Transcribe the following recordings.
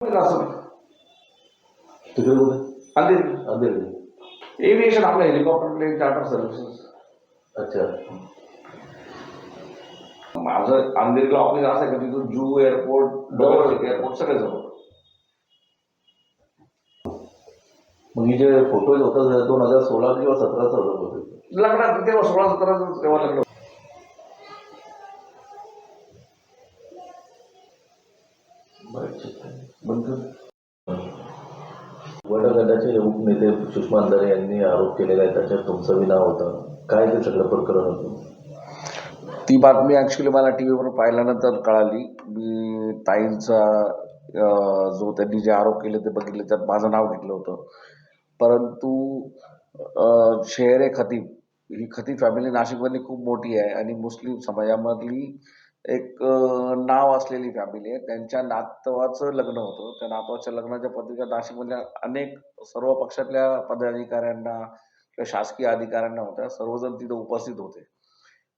असं. तिकडे कुठे अंधेरी अंधेरी एव्हिएशन आपलं हेलिकॉप्टर प्लेन चार्टर सर्व्हिसेस अच्छा. माझं अंधेरीला ऑफिस असं का? तिथून जू एअरपोर्ट डोवर एअरपोर्ट सगळे जवळ. मग ही जे फोटो होता दोन हजार सोळा किंवा सतराचा होता. लग्नात तेव्हा सोळा सतरा तेव्हा लग्न मग वडगटाचे उपनेते सुषमा अंधारे यांनी आरोप केलेला आहे त्याच्यात तुमचं विना नाव होतं. काय ते सगळं प्रकरण होतं? ती बातमी ॲक्च्युली मला टी व्हीवर पाहिल्यानंतर कळाली. मी ताईंचा जो त्यांनी जे आरोप केले ते बघितले त्यात माझं नाव घेतलं होतं. परंतु अं, शेर ए खतीब. ही खतीब फॅमिली नाशिकमधली खूप मोठी आहे आणि मुस्लिम समाजामधली एक नाव असलेली फॅमिली आहे. त्यांच्या नातवाचं लग्न होतं. त्या नातवाच्या लग्नाच्या पत्रिका नाशिकमधल्या अनेक सर्व पक्षातल्या पदाधिकाऱ्यांना किंवा शासकीय अधिकाऱ्यांना होत्या. सर्वजण तिथं उपस्थित होते.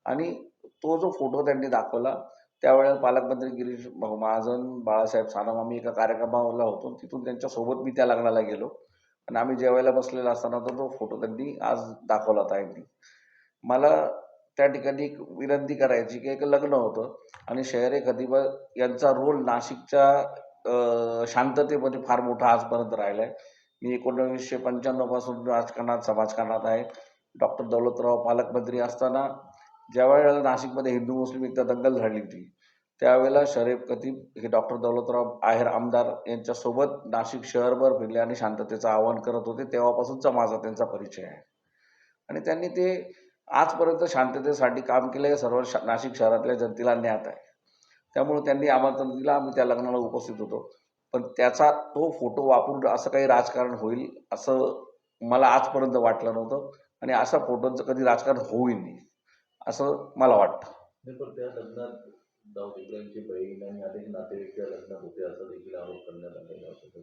आणि तो जो फोटो त्यांनी दाखवला त्यावेळेला पालकमंत्री गिरीश भाऊ महाजन बाळासाहेब सानप आम्ही एका कार्यक्रमाला होतो. तिथून त्यांच्यासोबत मी त्या लग्नाला गेलो. आणि आम्ही जेवायला बसलेला असताना तो तो फोटो त्यांनी आज दाखवला ताईंनी. मला त्या ठिकाणी एक विनंती करायची की एक लग्न होतं आणि शहरे खदिबा यांचा रोल नाशिकच्या शांततेमध्ये फार मोठा आजपर्यंत राहिला आहे मी एकोणीसशे पंच्याण्णवपासून राजकारणात समाजकारणात आहे. डॉक्टर दौलतराव पालकमंत्री असताना ज्या वेळेला नाशिकमध्ये हिंदू मुस्लिम एकदा दंगल झाली होती त्यावेळेला शरीफ कतीब हे डॉक्टर दौलतराव आहेर आमदार यांच्यासोबत नाशिक शहरभर फिरले आणि शांततेचं आवाहन करत होते. तेव्हापासूनचा माझा त्यांचा परिचय आहे. आणि त्यांनी ते आजपर्यंत शांततेसाठी काम केलं सर्व नाशिक शहरातल्या जनतेला ज्ञात आहे. त्यामुळे त्यांनी आमंत्रण दिलं आम्ही त्या लग्नाला उपस्थित होतो. पण त्याचा तो फोटो वापरून असं काही राजकारण होईल असं मला आजपर्यंत वाटलं नव्हतं आणि अशा फोटोंचं कधी राजकारण होईल नाही असं मला वाटतं. पण त्या लग्नात दाऊद इब्राहिमची बहीण आणि अनेक नातेवाईक त्या लग्नात होते असं देखील आरोप करण्यात आलेला होता.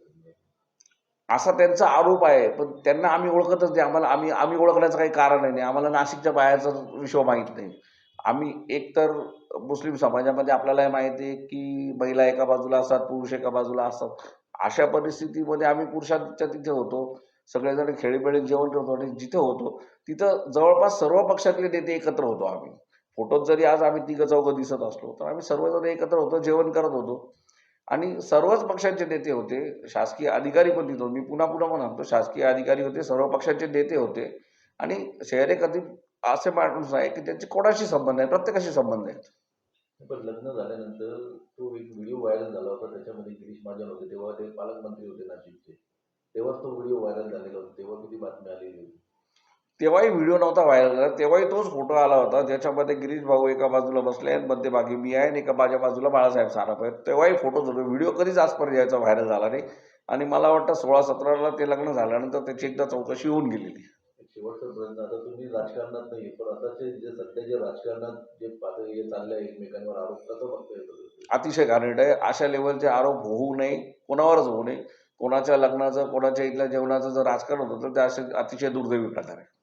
असा त्यांचा आरोप आहे पण त्यांना आम्ही ओळखतच नाही. आम्हाला आम्ही आम्ही ओळखण्याचं काही कारण नाही. आम्हाला नाशिकच्या बाहेरचं विश्व माहीत नाही. आम्ही एकतर मुस्लिम समाजामध्ये आपल्याला माहिती आहे की महिला एका बाजूला असतात पुरुष एका बाजूला असतात. अशा परिस्थितीमध्ये आम्ही पुरुषांच्या तिथे होतो. सगळेजण खेळीमेळीत जेवण करतो आणि जिथे होतो तिथं जवळपास सर्व पक्षातले नेते एकत्र होतो आम्ही. फोटोत जरी आज आम्ही तिघं चौघं दिसत असलो तर आम्ही सर्वजण एकत्र होतो जेवण करत होतो. आणि सर्वच पक्षांचे नेते होते शासकीय अधिकारी पण तिथं मी पुन्हा पुन्हा म्हणतो शासकीय अधिकारी होते सर्व पक्षांचे नेते होते. आणि शहरे कधी असे माणूस आहे की त्यांचे कोणाशी संबंध आहे प्रत्येकाशी संबंध आहेत. पण लग्न झाल्यानंतर तो एक व्हिडिओ व्हायरल झाला होता त्याच्यामध्ये गिरीश महाजन होते तेव्हा ते पालकमंत्री होते नाशिकचे. तेव्हाच तो व्हिडिओ व्हायरल झालेला होता तेव्हा किती बातमी आलेली होती. तेव्हाही व्हिडिओ नव्हता व्हायरल झाला. तेव्हाही तोच फोटो आला होता. ज्याच्यामध्ये गिरीश भाऊ एका बाजूला बसले आहेत. मध्यभागी मी आहे आणि एका माझ्या बाजूला बाळासाहेब सानप आहेत. तेव्हाही फोटोज होते व्हिडिओ कधीच आजपर्यंत याचा व्हायरल झाला नाही. आणि मला वाटतं सोळा सतराला ते लग्न झाल्यानंतर त्याची एकदा चौकशी होऊन गेलेली. प्रश्न आता तुम्ही राजकारणात नाही पण आताचे जे सध्याचे राजकारणात जे पातळी हे चालले आहे एकमेकांवर आरोप कसं बघता अतिशय घाणेरडं आहे. अशा लेवलचे आरोप होऊ नये. कोणावरच होऊ नये. कोणाच्या लग्नाचं कोणाच्या इथल्या जेवणाचं जर राजकारण होतं तर ते असे अतिशय दुर्दैवी प्रकार आहे